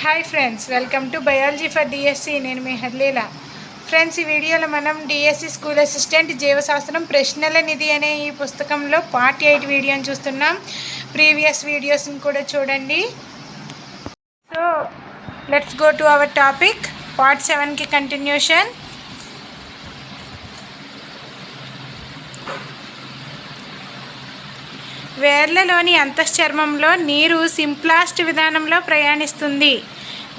Hi friends welcome to biology for DSC నేను మీ హర్లీల friends ఈ వీడియోలో మనం డిఎస్సి స్కూల్ అసిస్టెంట్ జీవశాస్త్రం ప్రశ్నల నిధి అనే ఈ పుస్తకంలో పార్ట్ ఎయిట్ వీడియోని చూస్తున్నాం ప్రీవియస్ వీడియోస్ని కూడా చూడండి so let's go to our topic part సెవెన్కి కంటిన్యూషన్ వేర్లలోని అంతఃచర్మంలో నీరు సింప్లాస్ట్ విధానంలో ప్రయాణిస్తుంది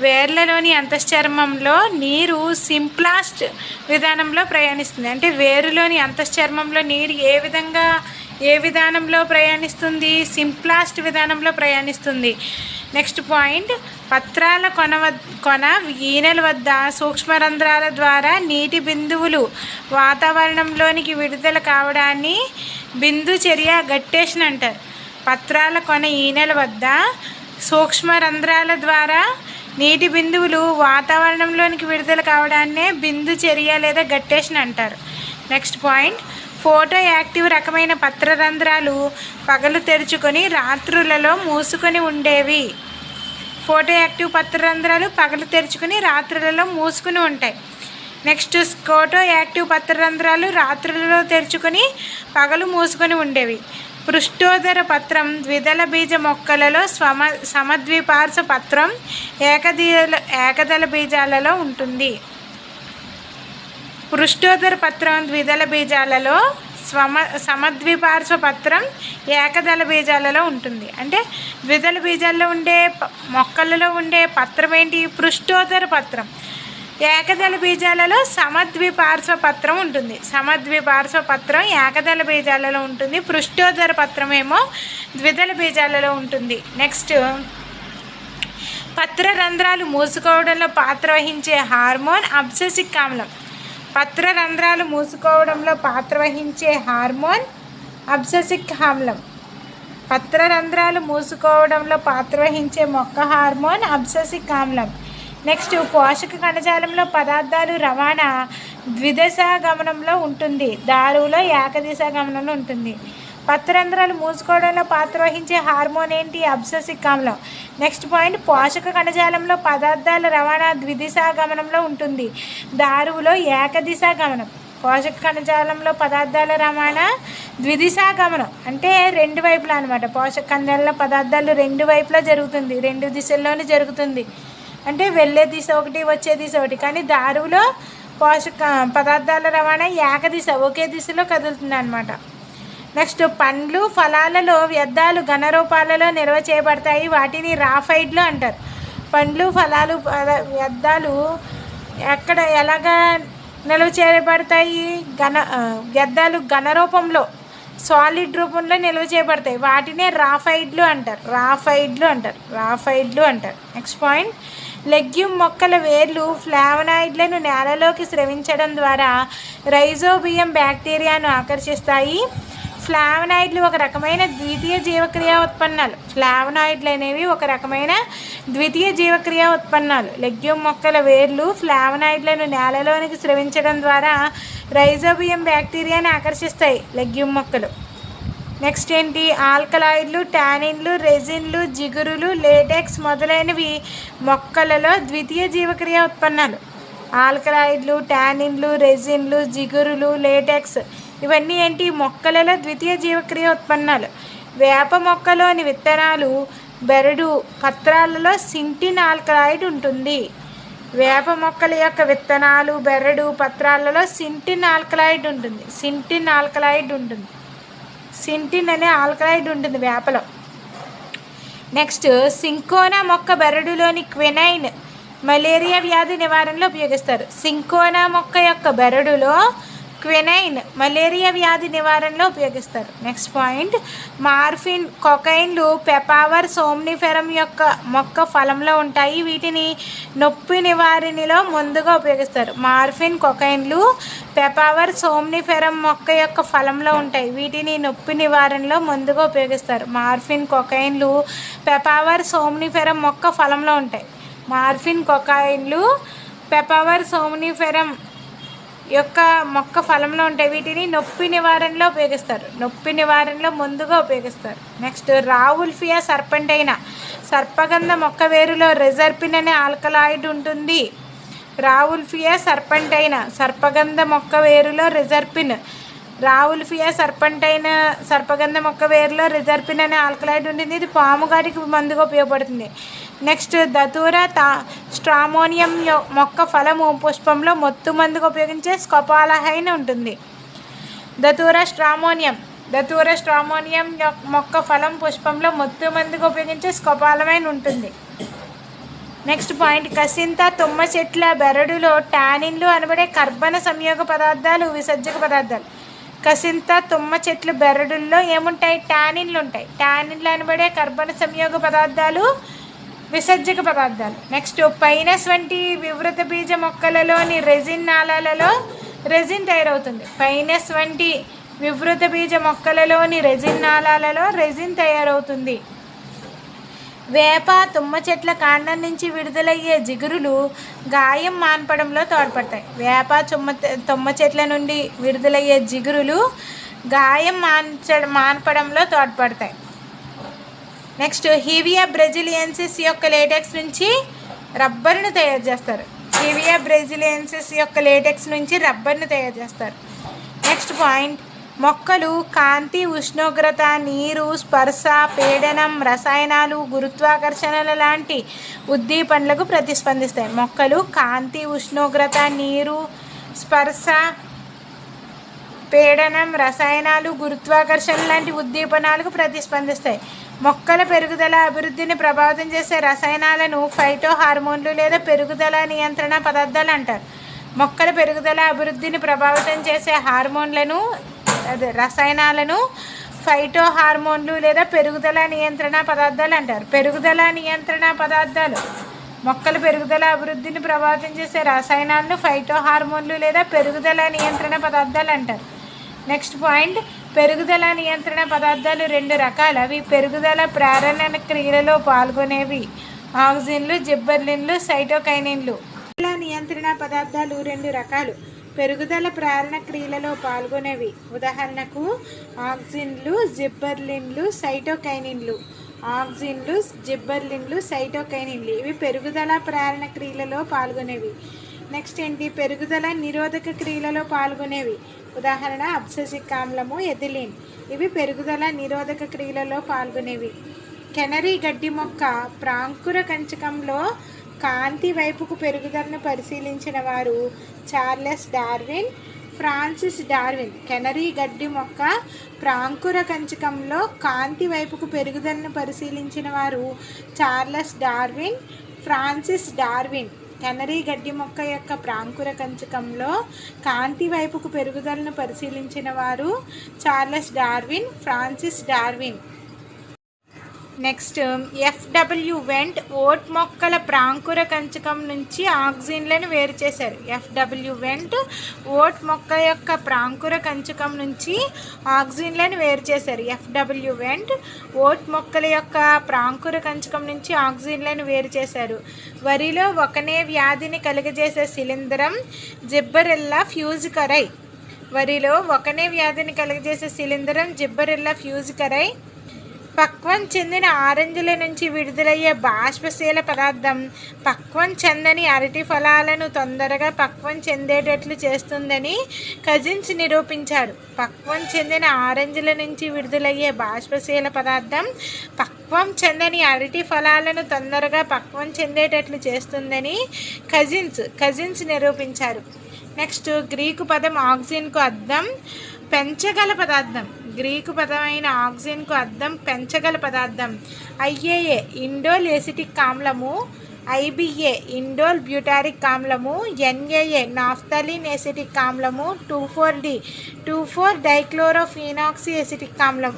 వేర్లలోని అంతశ్చర్మంలో నీరు సింప్లాస్ట్ విధానంలో ప్రయాణిస్తుంది అంటే వేరులోని అంతశ్చర్మంలో నీరు ఏ విధంగా ఏ విధానంలో ప్రయాణిస్తుంది సింప్లాస్ట్ విధానంలో ప్రయాణిస్తుంది నెక్స్ట్ పాయింట్ పత్రాల కొన కొన ఈనెల వద్ద సూక్ష్మరంధ్రాల ద్వారా నీటి బిందువులు వాతావరణంలోనికి విడుదల కావడాన్ని బిందు చర్య గట్టేషన్ అంటారు పత్రాల కొన ఈనెల వద్ద సూక్ష్మ రంధ్రాల ద్వారా నీటి బిందువులు వాతావరణంలోనికి విడుదల కావడాన్నే బిందు చర్య లేదా గట్టేషన్ అంటారు నెక్స్ట్ పాయింట్ ఫోటో యాక్టివ్ రకమైన పత్ర రంధ్రాలు పగలు తెరుచుకొని రాత్రులలో మూసుకొని ఉండేవి ఫోటో యాక్టివ్ పత్ర రంధ్రాలు పగలు తెరుచుకొని రాత్రులలో మూసుకుని ఉంటాయి నెక్స్ట్ స్కోటో యాక్టివ్ పత్రరంధ్రాలు రాత్రులలో తెరుచుకొని పగలు మూసుకొని ఉండేవి పృష్ఠోదర పత్రం ద్విదళ బీజ మొక్కలలో స్వమ సమద్విపార్శ పత్రం ఏకదీల ఏకదళ బీజాలలో ఉంటుంది పృష్ఠోదర పత్రం ద్విదళ బీజాలలో స్వమ సమద్విపార్శ్వ పత్రం ఏకదళ బీజాలలో ఉంటుంది అంటే ద్విదళ బీజాల్లో ఉండే మొక్కలలో ఉండే పత్రం ఏంటి పృష్ఠోదర పత్రం ఏకదళ బీజాలలో సమద్వి పత్రం ఉంటుంది సమద్వి పార్శ్వపత్రం ఏకదళ బీజాలలో ఉంటుంది పృష్ఠోదర పత్రం ఏమో ద్విదళ బీజాలలో ఉంటుంది నెక్స్ట్ పత్ర రంధ్రాలు మూసుకోవడంలో పాత్ర వహించే హార్మోన్ అబ్సెసిక్ ఆమ్లం పత్ర రంధ్రాలు మూసుకోవడంలో పాత్ర వహించే హార్మోన్ అబ్సెసిక్ ఆమ్లం పత్ర రంధ్రాలు మూసుకోవడంలో పాత్ర వహించే మొక్క హార్మోన్ అబ్సెసిక్ ఆమ్లం నెక్స్ట్ పోషక కణజాలంలో పదార్థాలు రవాణా ద్విదశ గమనంలో ఉంటుంది దారులో ఏకదిశ గమనంలో ఉంటుంది పత్రంధ్రాలు మూసుకోవడంలో పాత్ర వహించే హార్మోన్ ఏంటి అబ్ససిక్ ఆమ్లం నెక్స్ట్ పాయింట్ పోషక కణజాలంలో పదార్థాల రవాణా ద్విదిశా గమనంలో ఉంటుంది దారువులో ఏకదిశ గమనం పోషక కణజాలంలో పదార్థాల రవాణా ద్విదిశా గమనం అంటే రెండు వైపులా అనమాట పోషక కణజాలంలో పదార్థాలు రెండు వైపులా జరుగుతుంది రెండు దిశల్లోనే జరుగుతుంది అంటే వెళ్ళే దిశ ఒకటి వచ్చే దిశ ఒకటి కానీ దారువులో పోషక పదార్థాల రవాణా ఏక దిశ ఒకే దిశలో కదులుతుంది అనమాట నెక్స్ట్ పండ్లు ఫలాలలో వ్యర్థాలు రూపాలలో నిల్వ చేయబడతాయి వాటిని రాఫైడ్లు అంటారు పండ్లు ఫలాలు వ్యర్థాలు ఎక్కడ ఎలాగా నిల్వ చేయబడతాయి ఘన వ్యర్థాలు ఘన రూపంలో సాలిడ్ రూపంలో నిల్వ చేయబడతాయి వాటినే రాఫైడ్లు అంటారు రాఫైడ్లు అంటారు రాఫైడ్లు అంటారు నెక్స్ట్ పాయింట్ లెగ్యూమ్ మొక్కల వేర్లు ఫ్లావనాయిడ్లను నేలలోకి స్రవించడం ద్వారా రైజోబియం బ్యాక్టీరియాను ఆకర్షిస్తాయి ఫ్లావనాయిడ్లు ఒక రకమైన ద్వితీయ జీవక్రియా ఉత్పన్నాలు ఫ్లావనాయిడ్లు అనేవి ఒక రకమైన ద్వితీయ జీవక్రియా ఉత్పన్నాలు లెగ్యూమ్ మొక్కల వేర్లు ఫ్లావనాయిడ్లను నేలలోనికి స్రవించడం ద్వారా రైజోబియం బ్యాక్టీరియాను ఆకర్షిస్తాయి లెగ్యూమ్ మొక్కలు నెక్స్ట్ ఏంటి ఆల్కలాయిడ్లు టానిన్లు రెజిన్లు జిగురులు లేటెక్స్ మొదలైనవి మొక్కలలో ద్వితీయ జీవక్రియ ఉత్పన్నాలు ఆల్కలాయిడ్లు టానిన్లు రెజిన్లు జిగురులు లేటెక్స్ ఇవన్నీ ఏంటి మొక్కలలో ద్వితీయ జీవక్రియ ఉత్పన్నాలు వేప మొక్కలోని విత్తనాలు బెరడు పత్రాలలో సింటిన్ ఆల్కలాయిడ్ ఉంటుంది వేప మొక్కల యొక్క విత్తనాలు బెరడు పత్రాలలో సింటిన్ ఆల్కలాయిడ్ ఉంటుంది సింటిన్ ఆల్కలాయిడ్ ఉంటుంది సింటిన్ అనే ఆల్కలైడ్ ఉంటుంది వేపలో నెక్స్ట్ సింకోనా మొక్క బెరడులోని క్వెనైన్ మలేరియా వ్యాధి నివారణలో ఉపయోగిస్తారు సింకోనా మొక్క యొక్క బెరడులో క్వెనైన్ మలేరియా వ్యాధి నివారణలో ఉపయోగిస్తారు నెక్స్ట్ పాయింట్ మార్ఫిన్ కొకైన్లు పెపావర్ సోమ్నిఫెరం యొక్క మొక్క ఫలంలో ఉంటాయి వీటిని నొప్పి నివారణలో ముందుగా ఉపయోగిస్తారు మార్ఫిన్ కొకైన్లు పెపావర్ సోమ్నిఫెరం మొక్క యొక్క ఫలంలో ఉంటాయి వీటిని నొప్పి నివారణలో ముందుగా ఉపయోగిస్తారు మార్ఫిన్ కొకైన్లు పెపావర్ సోమ్నిఫెరం మొక్క ఫలంలో ఉంటాయి మార్ఫిన్ కొకైన్లు పెపావర్ సోమ్నిఫెరం యొక్క మొక్క ఫలంలో ఉంటాయి వీటిని నొప్పి నివారణలో ఉపయోగిస్తారు నొప్పి నివారణలో ముందుగా ఉపయోగిస్తారు నెక్స్ట్ రావుల్ఫియా అయినా సర్పగంధ మొక్క వేరులో రిజర్పిన్ అనే ఆల్కలాయిడ్ ఉంటుంది రావుల్ఫియా సర్పంటైనా సర్పగంధ మొక్క వేరులో రిజర్పిన్ రావుల్ఫియా సర్పంటైన సర్పగంధ మొక్క వేరులో రిజర్పిన్ అనే ఆల్కలాయిడ్ ఉంటుంది ఇది పాముగాడికి మందుగా ఉపయోగపడుతుంది నెక్స్ట్ దతూర తా స్ట్రామోనియం మొక్క ఫలము పుష్పంలో మొత్తు మందుకు ఉపయోగించే స్కపాలహైన్ ఉంటుంది దతూర స్ట్రామోనియం దతూర స్ట్రామోనియం మొక్క ఫలం పుష్పంలో మొత్తు మందుకు ఉపయోగించే స్కపాలమైన ఉంటుంది నెక్స్ట్ పాయింట్ కసింత తుమ్మ చెట్ల బెరడులో టానిన్లు అనబడే కర్బన సంయోగ పదార్థాలు విసర్జక పదార్థాలు కసింత తుమ్మ చెట్లు బెరడుల్లో ఏముంటాయి టానిన్లు ఉంటాయి టానిన్లు అనబడే కర్బన సంయోగ పదార్థాలు విసర్జక పదార్థాలు నెక్స్ట్ పైనస్ వంటి వివృత బీజ మొక్కలలోని రెజిన్ నాళాలలో రెజిన్ తయారవుతుంది పైనస్ వంటి వివృత బీజ మొక్కలలోని రెజిన్ నాళాలలో రెజిన్ తయారవుతుంది వేప తుమ్మ చెట్ల కాండం నుంచి విడుదలయ్యే జిగురులు గాయం మాన్పడంలో తోడ్పడతాయి వేప తుమ్మ తుమ్మ చెట్ల నుండి విడుదలయ్యే జిగురులు గాయం మాన్చ మాన్పడంలో తోడ్పడతాయి నెక్స్ట్ హీవియా బ్రెజిలియన్సిస్ యొక్క లేటెక్స్ నుంచి రబ్బర్ను తయారు చేస్తారు హీవియా బ్రెజిలియన్సిస్ యొక్క లేటెక్స్ నుంచి రబ్బర్ను తయారు చేస్తారు నెక్స్ట్ పాయింట్ మొక్కలు కాంతి ఉష్ణోగ్రత నీరు స్పర్శ పీడనం రసాయనాలు గురుత్వాకర్షణల లాంటి ఉద్దీపనలకు ప్రతిస్పందిస్తాయి మొక్కలు కాంతి ఉష్ణోగ్రత నీరు స్పర్శ పీడనం రసాయనాలు గురుత్వాకర్షణ లాంటి ఉద్దీపనాలకు ప్రతిస్పందిస్తాయి మొక్కల పెరుగుదల అభివృద్ధిని ప్రభావితం చేసే రసాయనాలను ఫైటో హార్మోన్లు లేదా పెరుగుదల నియంత్రణ పదార్థాలు అంటారు మొక్కల పెరుగుదల అభివృద్ధిని ప్రభావితం చేసే హార్మోన్లను అదే రసాయనాలను ఫైటో హార్మోన్లు లేదా పెరుగుదల నియంత్రణ పదార్థాలు అంటారు పెరుగుదల నియంత్రణ పదార్థాలు మొక్కల పెరుగుదల అభివృద్ధిని ప్రభావితం చేసే రసాయనాలను ఫైటో హార్మోన్లు లేదా పెరుగుదల నియంత్రణ పదార్థాలు అంటారు నెక్స్ట్ పాయింట్ పెరుగుదల నియంత్రణ పదార్థాలు రెండు రకాలు అవి పెరుగుదల ప్రారణ క్రియలలో పాల్గొనేవి ఆక్సిజన్లు జిబ్బర్లిన్లు సైటోకైనిన్లు పెరుగుదల నియంత్రణ పదార్థాలు రెండు రకాలు పెరుగుదల ప్రారణ క్రియలలో పాల్గొనేవి ఉదాహరణకు ఆక్సిజన్లు జిబ్బర్లిన్లు సైటోకైనిన్లు ఆక్సిజన్లు జిబ్బర్లిన్లు సైటోకైనిన్లు ఇవి పెరుగుదల ప్రారణ క్రియలలో పాల్గొనేవి నెక్స్ట్ ఏంటి పెరుగుదల నిరోధక క్రియలలో పాల్గొనేవి ఉదాహరణ అబ్సెసిక్ ఆమ్లము ఎథిలిన్ ఇవి పెరుగుదల నిరోధక క్రియలలో పాల్గొనేవి కెనరీ గడ్డి మొక్క ప్రాంకుర కంచకంలో కాంతి వైపుకు పెరుగుదలను పరిశీలించిన వారు Charles Darwin Francis Darwin canary గడ్డి మొక్క ప్రాంకుర కంచకంలో కాంతి వైపుకు పెరుగుదలను పరిశీలించిన వారు Charles Darwin Francis Darwin canary గడ్డి మొక్క యొక్క ప్రాంకుర కంచకంలో కాంతి వైపుకు పెరుగుదలను పరిశీలించిన వారు Charles Darwin Francis Darwin next FW Went oat మొక్కల ప్రాంకుర కంచకం నుంచి ఆక్సిజన్లను వేరు చేశారు ఎఫ్డబ్ల్యూ వెంట్ ఓట్ మొక్క యొక్క ప్రాంకుర కంచకం నుంచి ఆక్సిజన్లను వేరు చేశారు ఎఫ్డబ్ల్యూ వెంట్ ఓట్ మొక్కల యొక్క ప్రాంకుర కంచకం నుంచి ఆక్సిజన్లను వేరు చేశారు వరిలో ఒకనే వ్యాధిని కలుగజేసే శిలింద్రం జిబ్బరెల్లా ఫ్యూజికరై వరిలో ఒకనే వ్యాధిని కలుగజేసే శిలింద్రం జిబ్బరెల్లా ఫ్యూజికరై పక్వం చెందిన ఆరెంజ్ల నుంచి విడుదలయ్యే బాష్పశీల పదార్థం పక్వం చెందని అరటి ఫలాలను తొందరగా పక్వం చెందేటట్లు చేస్తుందని కజిన్స్ నిరూపించాడు పక్వం చెందిన ఆరెంజ్ల నుంచి విడుదలయ్యే బాష్పశీల పదార్థం పక్వం చెందని అరటి ఫలాలను తొందరగా పక్వం చెందేటట్లు చేస్తుందని కజిన్స్ కజిన్స్ నిరూపించారు నెక్స్ట్ గ్రీకు పదం ఆక్సిజన్కు అర్థం పెంచగల పదార్థం గ్రీకు పదమైన ఆక్సిజన్కు అర్థం పెంచగల పదార్థం ఐఏఏ ఇండోల్ ఎసిటిక్ ఆమ్లము ఐబిఏ ఇండోల్ బ్యూటారిక్ ఆమ్లము NAA naphthalene acetic ఆమ్లము two four D two four dichlorophenoxy acetic ఆమ్లం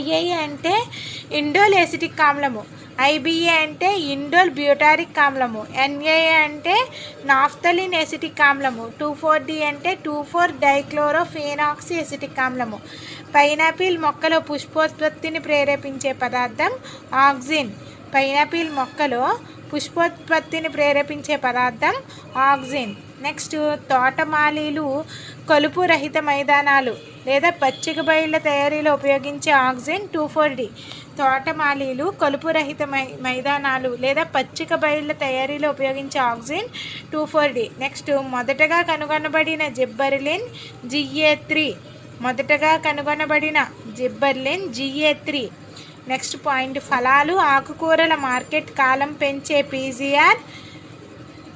ఐఏఏ అంటే ఇండోల్ ఎసిటిక్ ఆమ్లము ఐబిఏ అంటే ఇండోల్ బ్యూటారిక్ ఆమ్లము ఎన్ఏ అంటే నాఫ్తలిన్ ఎసిటిక్ ఆమ్లము టూ ఫోర్ డి అంటే టూ ఫోర్ డైక్లోరోఫెనాక్సి ఎసిటిక్ ఆమ్లము పైనాపిల్ మొక్కలో పుష్పోత్పత్తిని ప్రేరేపించే పదార్థం ఆక్సిన్ పైనాపిల్ మొక్కలో పుష్పోత్పత్తిని ప్రేరేపించే పదార్థం ఆక్సిన్ నెక్స్ట్ తోటమాలీలు కలుపు రహిత మైదానాలు లేదా పచ్చిక బయళ్ళ తయారీలో ఉపయోగించే ఆక్సిన్ టూ ఫోర్ డి తోటమాలీలు కలుపు రహిత మై మైదానాలు లేదా పచ్చిక బయళ్ళ తయారీలో ఉపయోగించే oxygen two four D next మొదటగా కనుగొనబడిన జిబ్బర్లిన్ జిఏ త్రీ మొదటగా కనుగొనబడిన gibberellin GA three next point ఫలాలు ఆకుకూరల మార్కెట్ కాలం పెంచే పీజీఆర్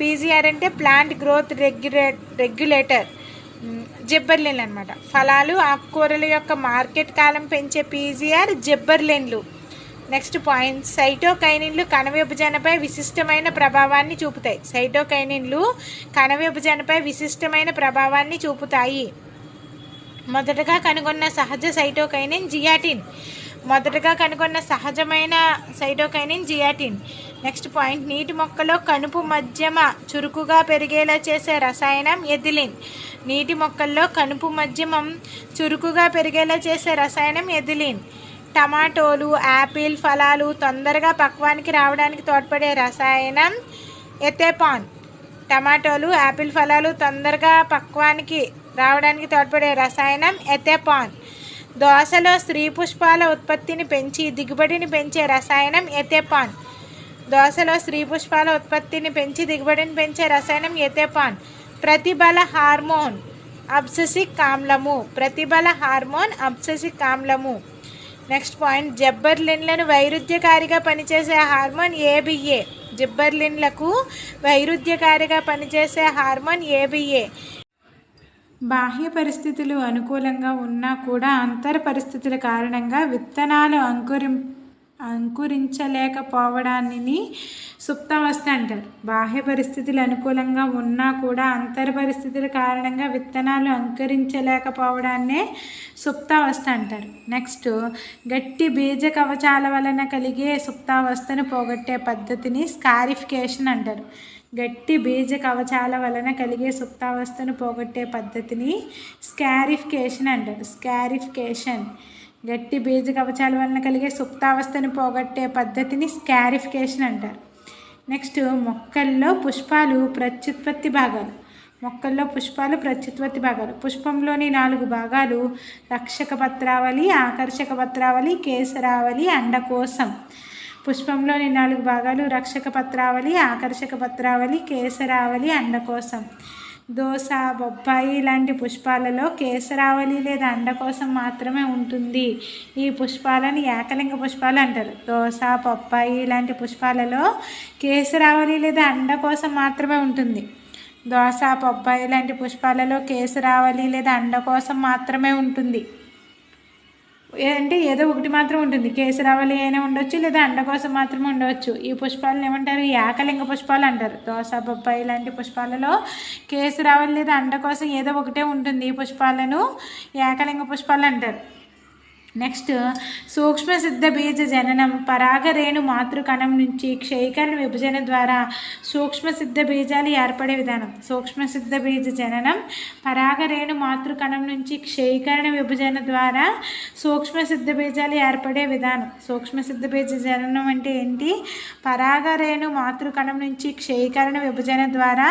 పీజీఆర్ అంటే ప్లాంట్ గ్రోత్ రెగ్యులే రెగ్యులేటర్ జబ్బర్లేన్లు అనమాట ఫలాలు ఆకుకూరల యొక్క మార్కెట్ కాలం పెంచే పీజీఆర్ జబ్బర్లేన్లు నెక్స్ట్ పాయింట్ సైటోకైనిన్లు కణ విభజనపై విశిష్టమైన ప్రభావాన్ని చూపుతాయి సైటోకైనిన్లు కణ విభజనపై విశిష్టమైన ప్రభావాన్ని చూపుతాయి మొదటగా కనుగొన్న సహజ సైటోకైనిన్ జియాటిన్ మొదటగా కనుగొన్న సహజమైన సైటోకైనిన్ జియాటిన్ నెక్స్ట్ పాయింట్ నీటి మొక్కలో కనుపు మధ్యమ చురుకుగా పెరిగేలా చేసే రసాయనం ఎథిలిన్ నీటి మొక్కల్లో కనుపు మధ్యమం చురుకుగా పెరిగేలా చేసే రసాయనం ఎథిలిన్ టమాటోలు యాపిల్ ఫలాలు తొందరగా పక్వానికి రావడానికి తోడ్పడే రసాయనం ఎథెపాన్ టమాటోలు యాపిల్ ఫలాలు తొందరగా పక్వానికి రావడానికి తోడ్పడే రసాయనం ఎథెపాన్ దోశలో స్త్రీ పుష్పాల ఉత్పత్తిని పెంచి దిగుబడిని పెంచే రసాయనం ఎథెపాన్ దోశలో స్త్రీ పుష్పాల ఉత్పత్తిని పెంచి దిగుబడిని పెంచే రసాయనం ఎథెపాన్ ప్రతిబల హార్మోన్ అబ్సెసిక్ ఆమ్లము ప్రతిబల హార్మోన్ అబ్సెసిక్ ఆమ్లము నెక్స్ట్ పాయింట్ జబ్బర్లిన్లను వైరుధ్యకారిగా పనిచేసే హార్మోన్ ఏబిఏ జిబ్బర్లిన్లకు వైరుధ్యకారిగా పనిచేసే హార్మోన్ ఏబిఏ బాహ్య పరిస్థితులు అనుకూలంగా ఉన్నా కూడా అంతర్ పరిస్థితుల కారణంగా విత్తనాలు అంకురి అంకురించలేకపోవడాన్ని సుప్తావస్థ అంటారు బాహ్య పరిస్థితులు అనుకూలంగా ఉన్నా కూడా అంతర్ పరిస్థితుల కారణంగా విత్తనాలు అంకురించలేకపోవడాన్నే సుప్తావస్థ అంటారు నెక్స్ట్ గట్టి బీజ కవచాల వలన కలిగే సుప్తావస్థను పోగొట్టే పద్ధతిని స్కారిఫికేషన్ అంటారు గట్టి బీజ కవచాల వలన కలిగే సుప్తావస్థను పోగొట్టే పద్ధతిని స్కారిఫికేషన్ అంటారు స్కారిఫికేషన్ గట్టి బీజ కవచాల వలన కలిగే సుప్తావస్థను పోగొట్టే పద్ధతిని స్కారిఫికేషన్ అంటారు నెక్స్ట్ మొక్కల్లో పుష్పాలు ప్రత్యుత్పత్తి భాగాలు మొక్కల్లో పుష్పాలు ప్రత్యుత్పత్తి భాగాలు పుష్పంలోని నాలుగు భాగాలు రక్షక పత్రావళి ఆకర్షక పత్రావళి కేసరావళి అండకోశం పుష్పంలోని నాలుగు భాగాలు రక్షక పత్రావళి ఆకర్షక పత్రావళి కేసరావళి అండకోశం దోస బొప్పాయి ఇలాంటి పుష్పాలలో కేసరావళి లేదా అండ కోసం మాత్రమే ఉంటుంది ఈ పుష్పాలను ఏకలింగ పుష్పాలు అంటారు దోస బొప్పాయి ఇలాంటి పుష్పాలలో కేసరావళి లేదా అండ కోసం మాత్రమే ఉంటుంది దోస బొప్పాయి లాంటి పుష్పాలలో కేసరావళి లేదా అండ కోసం మాత్రమే ఉంటుంది అంటే ఏదో ఒకటి మాత్రం ఉంటుంది కేసరావళి అయినా ఉండొచ్చు లేదా అండ కోసం మాత్రమే ఉండవచ్చు ఈ పుష్పాలను ఏమంటారు ఏకలింగ పుష్పాలు అంటారు దోశ బొప్పాయి లాంటి పుష్పాలలో కేసరావళి లేదా అండ కోసం ఏదో ఒకటే ఉంటుంది ఈ పుష్పాలను ఏకలింగ పుష్పాలు అంటారు నెక్స్ట్ సూక్ష్మ సిద్ధ బీజ జననం పరాగరేణు మాతృకణం నుంచి క్షయికరణ విభజన ద్వారా సూక్ష్మ సిద్ధ బీజాలు ఏర్పడే విధానం సూక్ష్మ సిద్ధ బీజ జననం పరాగరేణు మాతృకణం నుంచి క్షయికరణ విభజన ద్వారా సూక్ష్మ సిద్ధ బీజాలు ఏర్పడే విధానం సూక్ష్మ సిద్ధ బీజ జననం అంటే ఏంటి పరాగరేణు మాతృకణం నుంచి క్షయికరణ విభజన ద్వారా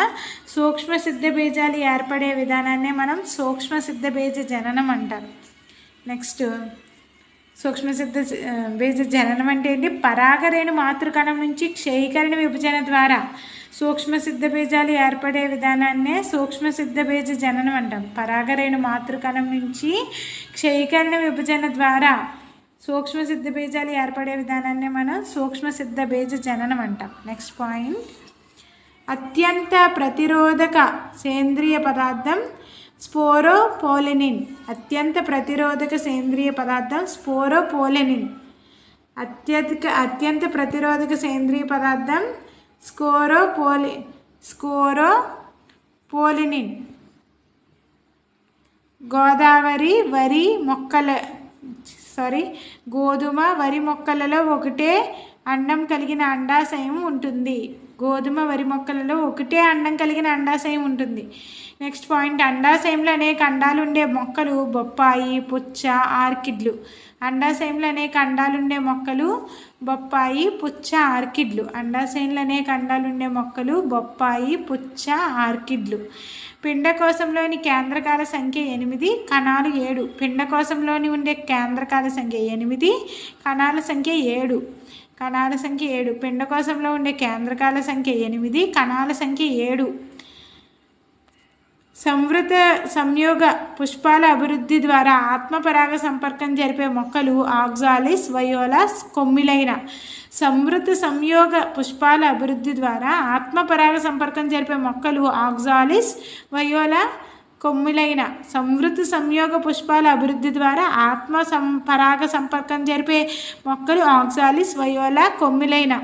సూక్ష్మ సిద్ధ బీజాలు ఏర్పడే విధానాన్ని మనం సూక్ష్మ సిద్ధ బీజ జననం అంటారు నెక్స్ట్ సూక్ష్మసిద్ధ బీజ జననం అంటే ఏంటి పరాగరేణు మాతృకణం నుంచి క్షయీకరణ విభజన ద్వారా సూక్ష్మసిద్ధ బీజాలు ఏర్పడే విధానాన్నే సూక్ష్మసిద్ధ బీజ జననం అంటాం పరాగరేణు మాతృకణం నుంచి క్షయీకరణ విభజన ద్వారా సూక్ష్మసిద్ధ బీజాలు ఏర్పడే విధానాన్ని మనం సూక్ష్మసిద్ధ బీజ జననం అంటాం నెక్స్ట్ పాయింట్ అత్యంత ప్రతిరోధక సేంద్రియ పదార్థం స్పోరోపోలెనిన్ అత్యంత ప్రతిరోధక సేంద్రియ పదార్థం స్పోరోపోలెనిన్ అత్యధిక అత్యంత ప్రతిరోధక సేంద్రియ పదార్థం స్కోరోపోలి స్కోరోపోలినిన్ గోదావరి వరి మొక్కల సారీ గోధుమ వరి మొక్కలలో ఒకటే అండం కలిగిన అండాశయం ఉంటుంది గోధుమ వరి మొక్కలలో ఒకటే అండం కలిగిన అండాశయం ఉంటుంది నెక్స్ట్ పాయింట్ అండాశయంలో అనేక అండాలు ఉండే మొక్కలు బొప్పాయి పుచ్చ ఆర్కిడ్లు అండాశయంలో అనేక అండాలు ఉండే మొక్కలు బొప్పాయి పుచ్చ ఆర్కిడ్లు అండాశయంలో అనేక అండాలు ఉండే మొక్కలు బొప్పాయి పుచ్చ ఆర్కిడ్లు పిండకోశంలోని కేంద్రకాల సంఖ్య ఎనిమిది కణాలు ఏడు పిండకోశంలోని ఉండే కేంద్రకాల సంఖ్య ఎనిమిది కణాల సంఖ్య ఏడు కణాల సంఖ్య ఏడు కోసంలో ఉండే కేంద్రకాల సంఖ్య ఎనిమిది కణాల సంఖ్య ఏడు సంవృత సంయోగ పుష్పాల అభివృద్ధి ద్వారా ఆత్మపరాగ సంపర్కం జరిపే మొక్కలు ఆగ్జాలిస్ వయోలాస్ కొమ్మిలైన సంవృత సంయోగ పుష్పాల అభివృద్ధి ద్వారా ఆత్మపరాగ సంపర్కం జరిపే మొక్కలు ఆగ్జాలిస్ వయోలా కొమ్ములైన సంవృద్ధి సంయోగ పుష్పాల అభివృద్ధి ద్వారా ఆత్మ సం పరాగ సంపర్కం జరిపే మొక్కలు ఆక్సాలి వయోలా కొమ్ములైన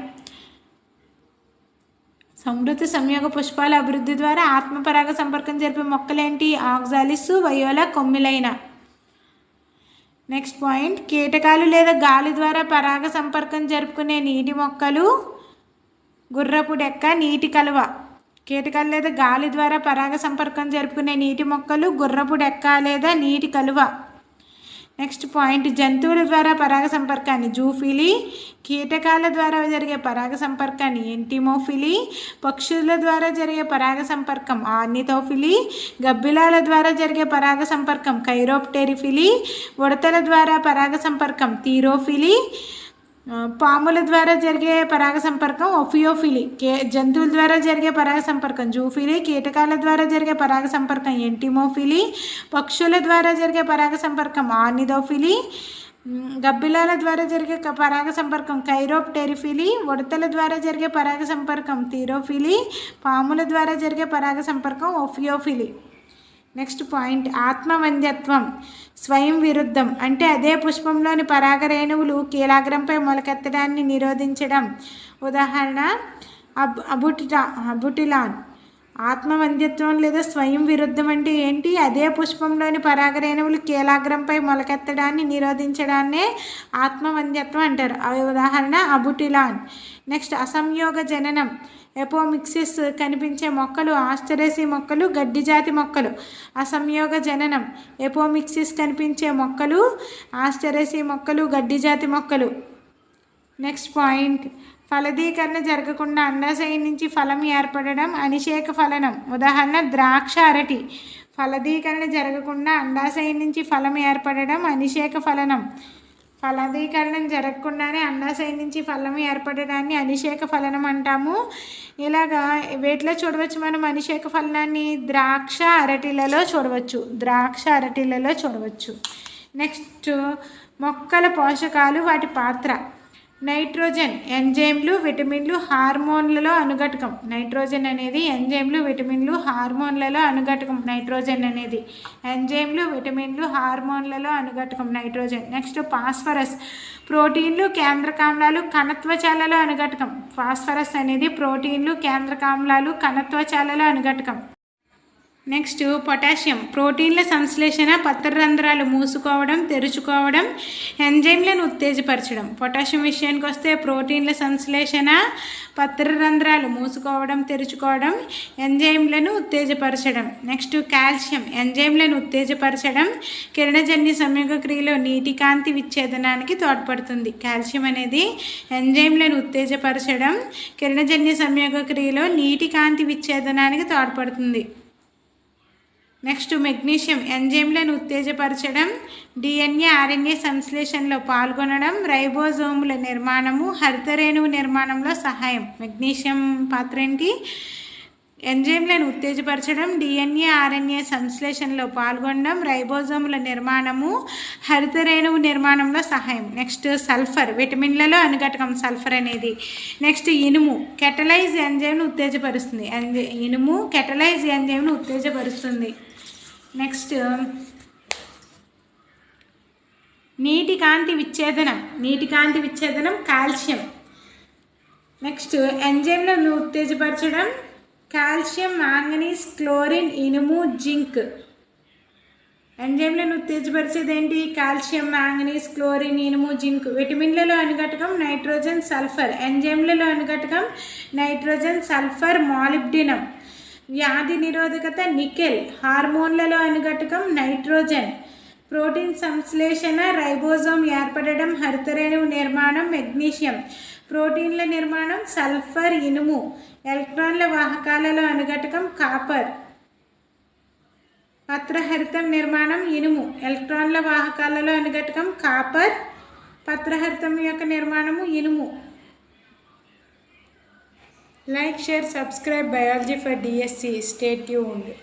సంవృతి సంయోగ పుష్పాల అభివృద్ధి ద్వారా ఆత్మపరాగ సంపర్కం జరిపే మొక్కలేంటి Oxalis Viola Commelina next point కీటకాలు లేదా గాలి ద్వారా పరాగ సంపర్కం జరుపుకునే నీటి మొక్కలు గుర్రపు డెక్క నీటి కలువ కీటకాలు లేదా గాలి ద్వారా పరాగ సంపర్కం జరుపుకునే నీటి మొక్కలు గుర్రపు డెక్క లేదా నీటి కలువ నెక్స్ట్ పాయింట్ జంతువుల ద్వారా పరాగ సంపర్కాన్ని జూఫిలి కీటకాల ద్వారా జరిగే పరాగ సంపర్కాన్ని ఎంటిమోఫిలి పక్షుల ద్వారా జరిగే పరాగ సంపర్కం ఆర్నిథోఫిలి గబ్బిలాల ద్వారా జరిగే పరాగ సంపర్కం కైరోప్టెరిఫిలి ఉడతల ద్వారా పరాగ సంపర్కం తీరోఫిలి పాముల ద్వారా జరిగే పరాగ సంపర్కం ఒఫియోఫిలి కే జంతువుల ద్వారా జరిగే పరాగ సంపర్కం జూఫిలి కీటకాల ద్వారా జరిగే పరాగ సంపర్కం ఎంటిమోఫిలి పక్షుల ద్వారా జరిగే పరాగ సంపర్కం ఆనిదోఫిలి గబ్బిలాల ద్వారా జరిగే పరాగ సంపర్కం కైరోప్టెరిఫిలి ఉడతల ద్వారా జరిగే పరాగ సంపర్కం థీరోఫిలి పాముల ద్వారా జరిగే పరాగ సంపర్కం ఒఫియోఫిలి నెక్స్ట్ పాయింట్ ఆత్మవంద్యత్వం స్వయం విరుద్ధం అంటే అదే పుష్పంలోని పరాగరేణువులు కీలాగ్రంపై మొలకెత్తడాన్ని నిరోధించడం ఉదాహరణ అబ్ అబుటిలా అబుటిలాన్ ఆత్మవంద్యత్వం లేదా స్వయం విరుద్ధం అంటే ఏంటి అదే పుష్పంలోని పరాగరేణువులు కీలాగ్రంపై మొలకెత్తడాన్ని నిరోధించడాన్నే ఆత్మవంద్యత్వం అంటారు అవి ఉదాహరణ అబుటిలాన్ నెక్స్ట్ అసంయోగ జననం ఎపోమిక్సిస్ కనిపించే మొక్కలు ఆస్టరేసి మొక్కలు గడ్డి జాతి మొక్కలు అసంయోగ జననం ఎపోమిక్సిస్ కనిపించే మొక్కలు ఆస్టరేసి మొక్కలు గడ్డి జాతి మొక్కలు నెక్స్ట్ పాయింట్ ఫలదీకరణ జరగకుండా అండాశయం నుంచి ఫలం ఏర్పడడం అనిషేక ఫలనం ఉదాహరణ ద్రాక్ష అరటి ఫలదీకరణ జరగకుండా అండాశయం నుంచి ఫలం ఏర్పడడం అనిషేక ఫలనం ఫలదీకరణం జరగకుండానే అండాశయ నుంచి ఫలం ఏర్పడడాన్ని అనిషేక ఫలనం అంటాము ఇలాగా వేటిలో చూడవచ్చు మనం అనిషేక ఫలనాన్ని ద్రాక్ష అరటిలలో చూడవచ్చు ద్రాక్ష అరటిలలో చూడవచ్చు నెక్స్ట్ మొక్కల పోషకాలు వాటి పాత్ర నైట్రోజన్ ఎంజైమ్లు విటమిన్లు హార్మోన్లలో అనుఘటకం నైట్రోజన్ అనేది ఎంజైమ్లు విటమిన్లు హార్మోన్లలో అనుఘటకం నైట్రోజన్ అనేది ఎంజైమ్లు విటమిన్లు హార్మోన్లలో అనుఘటకం నైట్రోజన్ నెక్స్ట్ ఫాస్ఫరస్ ప్రోటీన్లు కేంద్రకామ్లాలు కణత్వచాలలో అనుఘటకం ఫాస్ఫరస్ అనేది ప్రోటీన్లు కేంద్రకామ్లాలు కణత్వచాలలో అనుఘటకం నెక్స్ట్ పొటాషియం ప్రోటీన్ల సంశ్లేషణ పత్రరంధ్రాలు మూసుకోవడం తెరుచుకోవడం ఎంజైమ్లను ఉత్తేజపరచడం పొటాషియం విషయానికి వస్తే ప్రోటీన్ల సంశ్లేషణ పత్రరంధ్రాలు మూసుకోవడం తెరుచుకోవడం ఎంజైమ్లను ఉత్తేజపరచడం నెక్స్ట్ కాల్షియం ఎంజైమ్లను ఉత్తేజపరచడం కిరణజన్య సంయోగ క్రియలో నీటి కాంతి విచ్ఛేదనానికి తోడ్పడుతుంది కాల్షియం అనేది ఎంజైమ్లను ఉత్తేజపరచడం కిరణజన్య సంయోగ క్రియలో నీటి కాంతి విచ్ఛేదనానికి తోడ్పడుతుంది నెక్స్ట్ మెగ్నీషియం ఎంజైమ్లను ఉత్తేజపరచడం డిఎన్ఏ ఆర్ఎన్ఏ సంశ్లేషణలో పాల్గొనడం రైబోజోముల నిర్మాణము హరితరేణువు నిర్మాణంలో సహాయం మెగ్నీషియం పాత్ర ఏంటి ఎంజైమ్లను ఉత్తేజపరచడం డిఎన్ఏ ఆర్ఎన్ఏ సంశ్లేషణలో పాల్గొనడం రైబోజోముల నిర్మాణము హరితరేణువు నిర్మాణంలో సహాయం నెక్స్ట్ సల్ఫర్ విటమిన్లలో అనుఘటకం సల్ఫర్ అనేది నెక్స్ట్ ఇనుము కెటలైజ్ ఎంజైమ్ను ఉత్తేజపరుస్తుంది ఇనుము కెటలైజ్ ఎంజైమ్ను ఉత్తేజపరుస్తుంది నెక్స్ట్ um, నీటి కాంతి విచ్ఛేదనం నీటి కాంతి విచ్ఛేదనం కాల్షియం నెక్స్ట్ ఎంజైమ్లను ఉత్తేజపరచడం కాల్షియం మాంగనీస్ క్లోరిన్ ఇనుము జింక్ ఎంజైమ్లను ఉత్తేజపరిచేది ఏంటి కాల్షియం మాంగనీస్ క్లోరిన్ ఇనుము జింక్ విటమిన్లలో అనుఘటకం నైట్రోజన్ సల్ఫర్ ఎంజైమ్లలో అనుఘటకం నైట్రోజన్ సల్ఫర్ మాలిబ్డినం వ్యాధి నిరోధకత నికెల్ హార్మోన్లలో అనుగటకం నైట్రోజన్ ప్రోటీన్ సంశ్లేషణ రైబోజోమ్ ఏర్పడడం హరితరేణువు నిర్మాణం మెగ్నీషియం ప్రోటీన్ల నిర్మాణం సల్ఫర్ ఇనుము ఎలక్ట్రాన్ల వాహకాలలో అనుగటకం కాపర్ పత్రహరితం నిర్మాణం ఇనుము ఎలక్ట్రాన్ల వాహకాలలో అనుగటకం కాపర్ పత్రహరితం యొక్క నిర్మాణము ఇనుము Like, share, subscribe Biology for DSC. Stay tuned.